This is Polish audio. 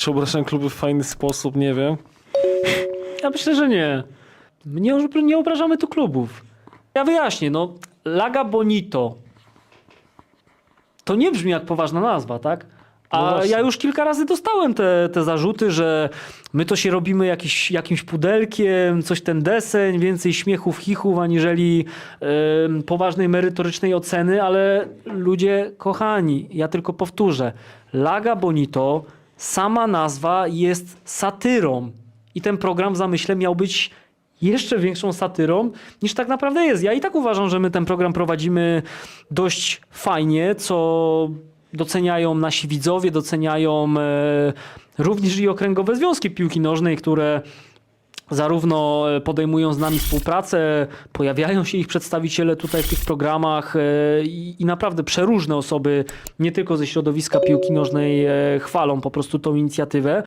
Czy obrażam kluby w fajny sposób? Nie wiem. Ja myślę, że nie. Nie, nie obrażamy tu klubów. Ja wyjaśnię, no. Laga Bonito. To nie brzmi jak poważna nazwa, tak? No A właśnie. ja już kilka razy dostałem te, te zarzuty, że my to się robimy jakiś, jakimś pudelkiem, coś ten deseń, więcej śmiechów, chichów, aniżeli poważnej, merytorycznej oceny, ale ludzie kochani, ja tylko powtórzę. Laga Bonito, sama nazwa jest satyrą. I ten program w zamyśle miał być jeszcze większą satyrą niż tak naprawdę jest. Ja i tak uważam, że my ten program prowadzimy dość fajnie, co doceniają nasi widzowie, doceniają e, również i okręgowe związki piłki nożnej, które zarówno e, podejmują z nami współpracę, pojawiają się ich przedstawiciele tutaj w tych programach e, i, naprawdę przeróżne osoby, nie tylko ze środowiska piłki nożnej, e, chwalą po prostu tą inicjatywę.